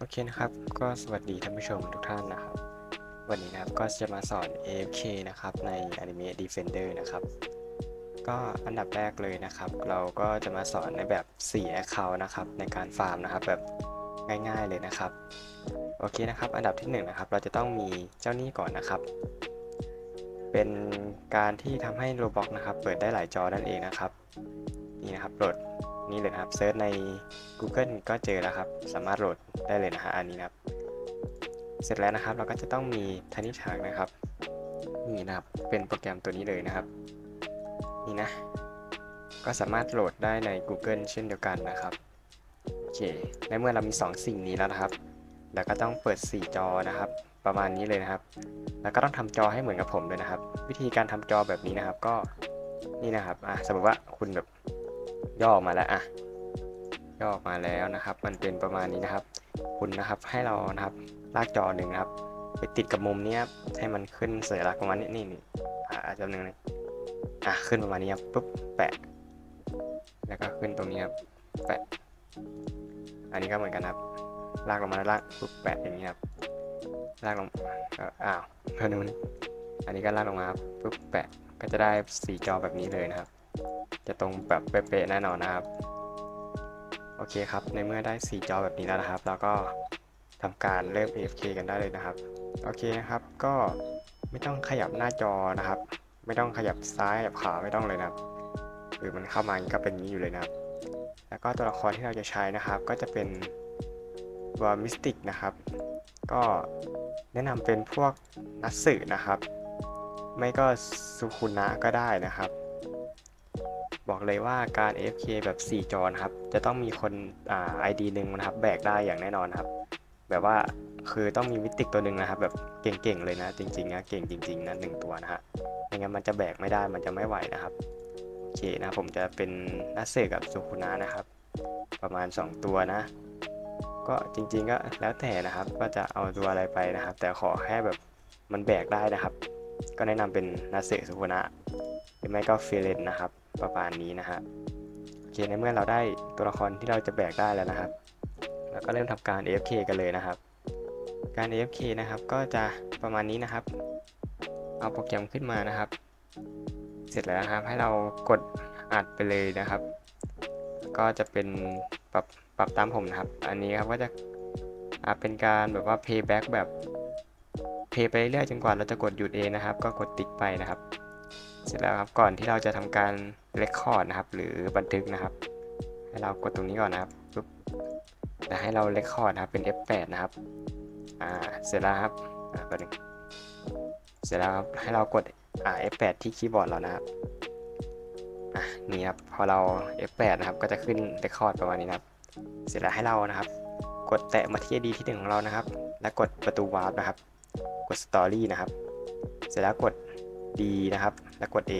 โอเคนะครับ ก็สวัสดีท่านผู้ชมทุกท่านนะครับ วันนี้นะครับก็จะมาสอน AFK นะครับใน Anime Defender นะครับ ก็อันดับแรกเลยนะครับ เราก็จะมาสอนในแบบ4 Account นะครับในการฟาร์มนะครับแบบง่ายๆเลยนะครับ โอเคนะครับ อันดับที่1นงนะครับเราจะต้องมีเจ้าหนี้ก่อนนะครับ เป็นการที่ทำให้ Roblox นะครับ เปิดได้หลายจอนั่นเองนะครับ นี่นะครับโหลด นี่เลยนะครับเซิร์ชใน Google ก็เจอแล้วครับ สามารถโหลดได้เลยนะฮะอันนี้นะครับ เสร็จแล้วนะครับเราก็จะต้องมีทนิถากนะครับนี่นะครับเป็นโปรแกรมตัวนี้เลยนะครับ นี่นะ ก็สามารถโหลดได้ใน Google เช่นเดียวกันนะครับโอเคในเมื่อเรามี 2 สิ่งนี้แล้วนะครับเราก็ต้องเปิด 4 จอนะครับ ประมาณนี้เลยนะครับ แล้วก็ต้องทำจอให้เหมือนกับผมด้วยนะครับ วิธีการทำจอแบบนี้นะครับก็นี่นะครับอะสมมติว่าคุณแบบ ย่อออกมาแล้วอะย่อออกมาแล้วนะครับ มันเป็นประมาณนี้นะครับ คุณนะครับให้เรานะครับลากจอหนึ่งนะครับ ไปติดกับมุมเนี้ยครับให้มันขึ้นสัญลักษณ์ประมาณนี้นี่นี่อ่าจำหนึ่งนะอะขึ้นประมาณนี้ครับปุ๊บแปะ แล้วก็ขึ้นตรงนี้ครับแปะ อันนี้ก็เหมือนกันครับ ลากลงมาแล้วลากปุ๊บแปะอย่างนี้ครับลากลงก็อ้าวเพื่อนนู้นอันนี้ก็ลากลงมาครับปุ๊บแปะก็จะได้สีจอแบบนี้เลยนะครับ จะตรงแบบเป๊ะๆแน่นอนนะครับ โอเคครับ ในเมื่อได้สีจอแบบนี้แล้วนะครับ เราก็ทำการเริ่ม AFK กันได้เลยนะครับ โอเคนะครับ ก็ไม่ต้องขยับหน้าจอนะครับ ไม่ต้องขยับซ้ายขยับขวาไม่ต้องเลยนะครับหรือมันเข้ามาก็เป็นนี้อยู่เลยนะครับ แล้วก็ตัวละครที่เราจะใช้นะครับ ก็จะเป็นตัวมิสติกนะครับ ก็แนะนำเป็นพวกนัตสึนะครับ ไม่ก็สุคุนะก็ได้นะครับ บอกเลยว่าการ AFK แบบ 4 จอนะครับ จะต้องมีคนอ่า ID หนึ่งนะครับ แบกได้อย่างแน่นอนครับ แบบว่าคือต้องมีมิติกตัวหนึ่งนะครับ แบบเก่งๆเลยนะ จริงๆนะเก่งจริง ๆนะหนึ่งตัวนะฮะไม่งั้นมันจะแบกไม่ได้มันจะไม่ไหวนะครับโอเคนะผมจะเป็นนัสเซกับสุคุนะนะครับ ประมาณ 2 ตัวนะ ก็จริงๆก็แล้วแต่นะครับว่าจะเอาตัวอะไรไปนะครับ แต่ขอแค่แบบมันแบกได้นะครับ ก็แนะนำเป็นนัสเซสุคุนะหรือไม่ก็เฟิเลนนะครับ ประมาณนี้นะฮะโอเคในเมื่อเราได้ตัวละครที่เราจะแบกได้แล้วนะครับ แล้วก็เริ่มทำการ AFK กันเลยนะครับ การ AFK นะครับก็จะประมาณนี้นะครับ เอาโปรแกรมขึ้นมานะครับ เสร็จแล้วนะครับให้เรากดอัดไปเลยนะครับ ก็จะเป็นปรับปรับตามผมนะครับ อันนี้ครับก็จะอ่าเป็นการแบบว่า payback แบบ pay ไปเรื่อยจนกว่าเราจะกดหยุดเองนะครับ ก็กดติ๊กไปนะครับ เสร็จแล้วครับก่อนที่เราจะทำการ record นะครับ หรือบันทึกนะครับ ให้เรากดตรงนี้ก่อนนะครับปุ๊บแต่ให้เรา record นะครับเป็น F8 นะครับอ่าเสร็จแล้วครับอ่าแป๊บนึงเสร็จแล้วครับให้เรากดอ่า F8 ที่คีย์บอร์ดเรานะครับอะนี่ครับพอเรา F8 นะครับก็จะขึ้น record ประมาณนี้นะครับ เสร็จแล้วให้เรานะครับ กดแตะมาที่ ID ที่หนึ่งของเรานะครับ แล้วกดประตูวาร์ปนะครับ กด Story นะครับ เสร็จแล้วกด D นะครับ แล้วกด A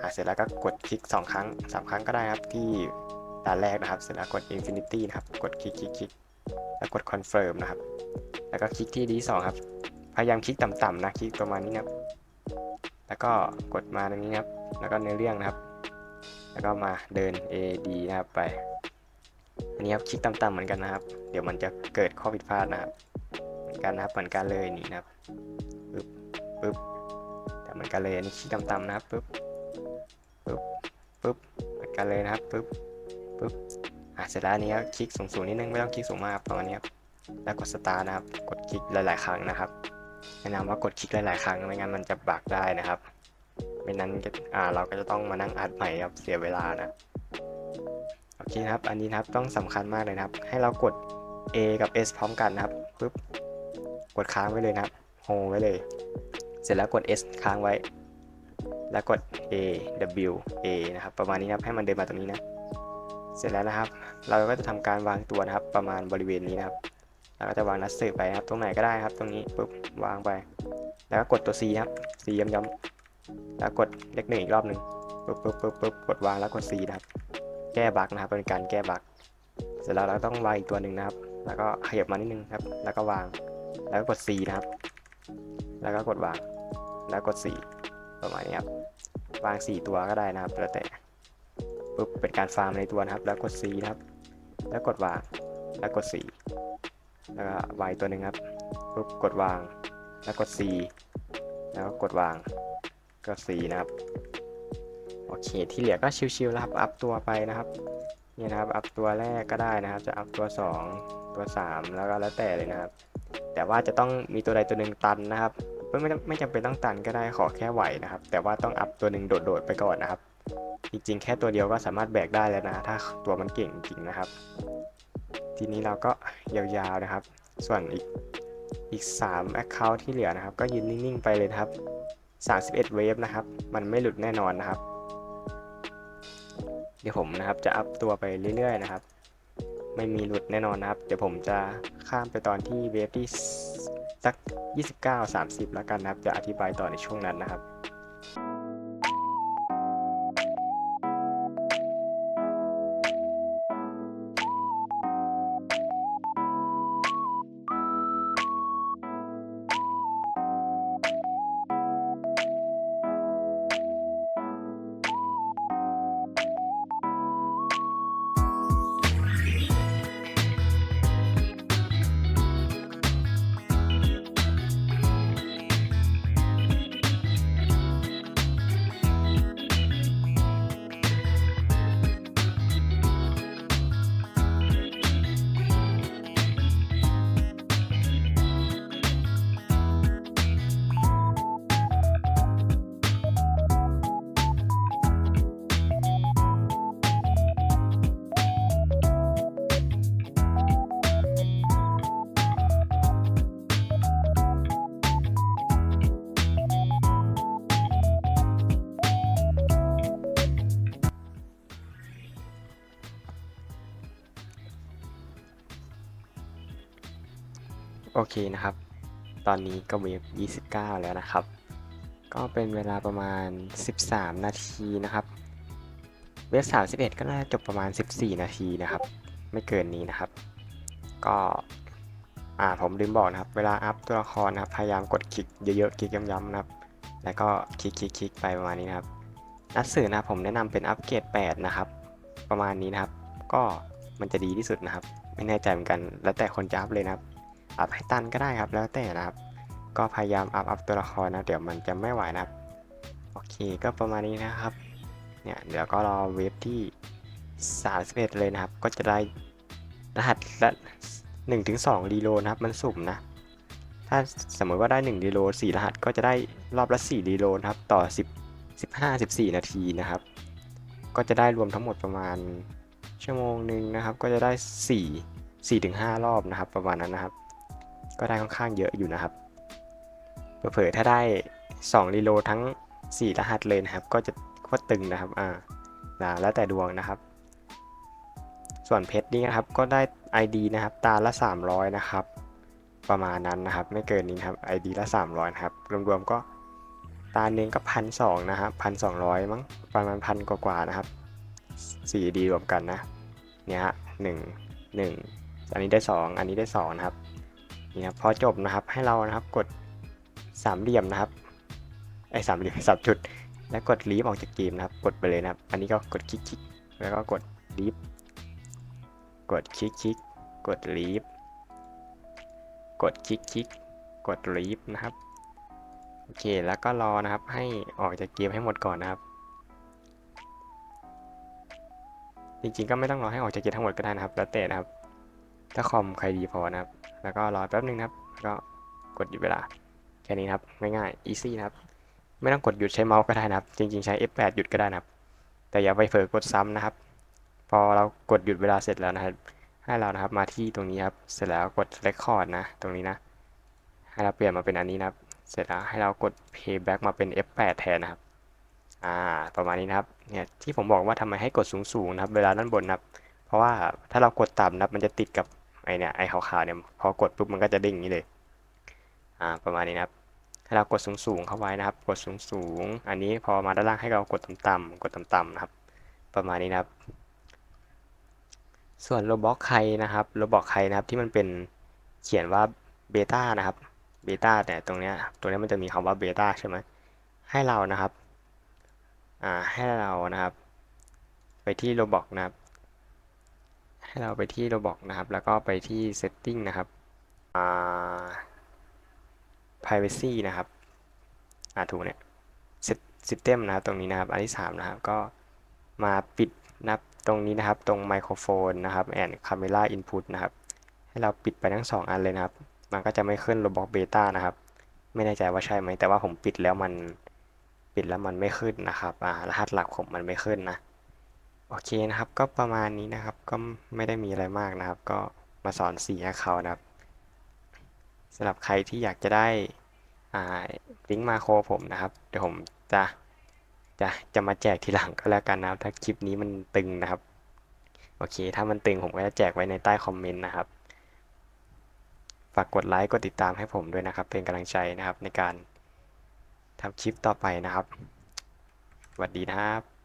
อ่าเสร็จแล้วก็กดคลิก 2 ครั้ง 3 ครั้งก็ได้ครับที่ด่านแรกนะครับ เสร็จแล้วกด Infinity นะครับ กดคลิกคลิกคลิกแล้วกด Confirm นะครับ แล้วก็คลิกที่ D 2ครับ พยายามคลิกต่ำๆนะ คลิกประมาณนี้นะครับ แล้วก็กดมาตรงนี้นะครับ แล้วก็เนื้อเรื่องนะครับ แล้วก็มาเดิน A D นะครับไป อันนี้ครับคลิกต่ำๆเหมือนกันนะครับ เดี๋ยวมันจะเกิดข้อผิดพลาดนะครับ เหมือนกันนะครับ เหมือนกันเลยนี่นะครับปึ๊บปึ๊บ แต่เหมือนกันเลยอันนี้คลิกต่ำๆนะครับปึ๊บปึ๊บปึ๊บเหมือนกันเลยนะครับปึ๊บปึ๊บอะเสร็จแล้วอันนี้ก็คลิกสูงๆนิดนึงไม่ต้องคลิกสูงมากประมาณนี้ครับแล้วกดสตาร์นะครับกดคลิกหลาย ๆ ครั้งนะครับแนะนำว่ากดคลิกหลาย ๆ ครั้งไม่งั้นมันจะบักได้นะครับไม่นั้นอ่าเราก็จะต้องมานั่งอัดใหม่ครับเสียเวลานะโอเคครับ อันนี้นะครับต้องสำคัญมากเลยนะครับ ให้เรากด A กับ S พร้อมกันนะครับปึ๊บกดค้างไว้เลยนะครับโฮไว้เลย ร็จแล้วกด S ค้างไว้ แล้วกด A W A นะครับ ประมาณนี้นะครับให้มันเดินมาตรงนี้นะ เสร็จแล้วนะครับ เราก็จะทำการวางตัวนะครับ ประมาณบริเวณนี้นะครับเราก็จะวางนัดสืบไปนะครับ ตรงไหนก็ได้ครับ ตรงนี้ปุ๊บวางไป แล้วก็กดตัว C ครับ C ย้ำๆแล้วกดเลขหนึ่งอีกรอบหนึ่งปุ๊บปุ๊บปุ๊บปุ๊บกดวางแล้วกด C นะครับ แก้บั๊กนะครับ เป็นการแก้บั๊กเสร็จแล้วเราต้องวางอีกตัวหนึ่งนะครับ แล้วก็ขยับมานิดนึงครับ แล้วก็วาง แล้วก็กด C นะครับ แล้วก็กดวาง แล้วกด C ประมาณนี้ครับ วาง 4 ตัวก็ได้นะครับ แล้วแต่ปุ๊บเป็นการฟาร์มในตัวนะครับ แล้วกด C นะครับ แล้วกดวาง แล้วกด C แล้วก็ y ตัวหนึ่งครับ ปุ๊บกดวาง แล้วกด c แล้วก็กดวาง ก็ c นะครับ โอเค ที่เหลือก็ชิวๆแล้วครับ อัพตัวไปนะครับ นี่นะครับ อัพตัวแรกก็ได้นะครับ จะอัพตัว 2 ตัว 3 แล้วก็แล้วแต่เลยนะครับ แต่ว่าจะต้องมีตัวใดตัวหนึ่งตันนะครับ ไม่ไม่ไม่จำเป็นต้องตันก็ได้ขอแค่ไหวนะครับ แต่ว่าต้องอัพตัวหนึ่งโดดๆไปก่อนนะครับ จริงๆ แค่ตัวเดียวก็สามารถแบกได้แล้วนะ ถ้าตัวมันเก่งจริงนะครับ ทีนี้เราก็ยาวๆนะครับ ส่วนอีกอีก 3 Account ที่เหลือนะครับ ก็ยืนนิ่งๆไปเลยครับ 31 เวฟนะครับ มันไม่หลุดแน่นอนนะครับ เดี๋ยวผมนะครับจะอัพตัวไปเรื่อยๆนะครับ ไม่มีหลุดแน่นอนนะครับ เดี๋ยวผมจะข้ามไปตอนที่เวฟที่ สัก 29 30 แล้วกันนะครับ จะอธิบายต่อในช่วงนั้นนะครับ อเคนะครับ ตอนนี้ก็เวฟ29 แล้วนะครับ ก็เป็นเวลาประมาณ 13 นาทีนะครับ เวฟ31 ก็น่าจะจบประมาณ 14 นาทีนะครับ ไม่เกินนี้นะครับ ก็อ่าผมลืมบอกนะครับ เวลาอัพตัวละครนะครับ พยายามกดคลิกเยอะๆ คลิกย้ำๆนะครับ แล้วก็คลิกคลิกคลิกไปประมาณนี้นะครับ นัดสื่อนะครับผมแนะนำเป็นอัปเกรด 8 นะครับ ประมาณนี้นะครับ ก็มันจะดีที่สุดนะครับ ไม่แน่ใจเหมือนกัน แล้วแต่คนจะอัพเลยนะครับ อัพให้ตันก็ได้ครับ แล้วแต่นะครับ ก็พยายามอัพอัพตัวละครนะ เดี๋ยวมันจะไม่ไหวนะครับ โอเคก็ประมาณนี้นะครับ เนี่ยเดี๋ยวก็รอเวฟที่31เลยนะครับ ก็จะได้รหัสละ1ถึง2รีโลนะครับ มันสุ่มนะ ถ้าสมมติว่าได้1รีโล4รหัสก็จะได้รอบละ4รีโลนะครับ ต่อ 10 15 14 นาทีนะครับ ก็จะได้รวมทั้งหมดประมาณชั่วโมงหนึ่งนะครับ ก็จะได้ 4 4ถึง5รอบนะครับ ประมาณนั้นนะครับ ก็ได้ค่อนข้างเยอะอยู่นะครับ เผลอๆถ้าได้ 2 รีโลทั้ง 4 รหัสเลยนะครับ ก็จะโคตรตึงนะครับอ่านะแล้วแต่ดวงนะครับ ส่วนเพชรนี่นะครับก็ได้ ID นะครับ ตาละ 300 นะครับ ประมาณนั้นนะครับ ไม่เกินนี้นครับ ID ละ 300นะครับ รวมๆก็ตาหนึ่งก็พันสองนะครับพันสองร้อยมั้งประมาณพันกว่าๆนะครับ 4D รวมกันนะเนี่ยฮะหนึ่งหนึ่งอันนี้ได้2อันนี้ได้2นะครับ นี่ครับพอจบนะครับให้เรานะครับกดสามเหลี่ยมนะครับไอ้สามเหลี่ยมสับจุด แล้วกดลีฟออกจากเกมนะครับ กดไปเลยนะครับ อันนี้ก็กดคลิกคลิกแล้วก็กดลีฟกดคลิกคลิกกดลีฟกดคลิกคลิกกดลีฟนะครับโอเคแล้วก็รอนะครับให้ออกจากเกมให้หมดก่อนนะครับ จริงๆก็ไม่ต้องรอให้ออกจากเกมทั้งหมดก็ได้นะครับ แล้วแต่นะครับ ถ้าคอมใครดีพอนะครับ แล้วก็รอแป๊บนึงนะครับ แล้วก็กดหยุดเวลา แค่นี้ครับ ง่ายๆ easy นะครับ ไม่ต้องกดหยุดใช้เมาส์ก็ได้นะครับ จริงๆ ใช้ F8 หยุดก็ได้นะครับ แต่อย่าไปเผลอกดซ้ำนะครับ พอเรากดหยุดเวลาเสร็จแล้วนะครับ ให้เรานะครับมาที่ตรงนี้ครับ เสร็จแล้วกด record นะ ตรงนี้นะ ให้เราเปลี่ยนมาเป็นอันนี้นะครับ เสร็จแล้วให้เรากด playback มาเป็น F8 แทนนะครับ อ่า ประมาณนี้นะครับ เนี่ยที่ผมบอกว่าทำไมให้กดสูงๆนะครับ เวลาด้านบนนะครับ เพราะว่าถ้าเรากดต่ำนะครับ มันจะติดกับ ไอเนี่ยไอขาวๆเนี่ยพอกดปุ๊บมันก็จะเด้งอย่างนี้เลยอ่าประมาณนี้นะครับให้เรากดสูงๆเข้าไว้นะครับ กดสูงๆอันนี้พอมาด้านล่างให้เรากดต่ำๆกดต่ำๆนะครับ ประมาณนี้นะครับ ส่วนโรบอกใครนะครับโรบอกใครนะครับที่มันเป็นเขียนว่าเบต้านะครับเบต้าแต่ตรงเนี้ยตรงเนี้ยมันจะมีคำว่าเบต้าใช่ไหมให้เรานะครับอ่าให้เรานะครับ ไปที่โรบอกนะครับ ให้เราไปที่โรบอกนะครับ แล้วก็ไปที่ setting นะครับอ่า privacy นะครับอ่าถูกเนี่ย Set- system นะครับตรงนี้นะครับ อันที่สามนะครับ ก็มาปิดนับตรงนี้นะครับ ตรงไมโครโฟนนะครับ and camera input นะครับ ให้เราปิดไปทั้งสองอันเลยนะครับ มันก็จะไม่ขึ้น Roblox Beta นะครับ ไม่แน่ใจว่าใช่ไหม แต่ว่าผมปิดแล้วมัน ปิดแล้วมันไม่ขึ้นนะครับ อ่า รหัสหลักผมมันไม่ขึ้นนะ โอเคนะครับ ก็ประมาณนี้นะครับ ก็ไม่ได้มีอะไรมากนะครับ ก็มาสอน4 account นะครับสำหรับใครที่อยากจะได้อ่าลิงก์มาโคผมนะครับ เดี๋ยวผมจะจะจะมาแจกทีหลังก็แล้วกันนะครับ ถ้าคลิปนี้มันตึงนะครับ โอเค ถ้ามันตึงผมก็จะแจกไว้ในใต้คอมเมนต์นะครับ ฝากกดไลค์ กดติดตามให้ผมด้วยนะครับ เป็นกำลังใจนะครับในการทำคลิปต่อไปนะครับสวัสดีนะครับ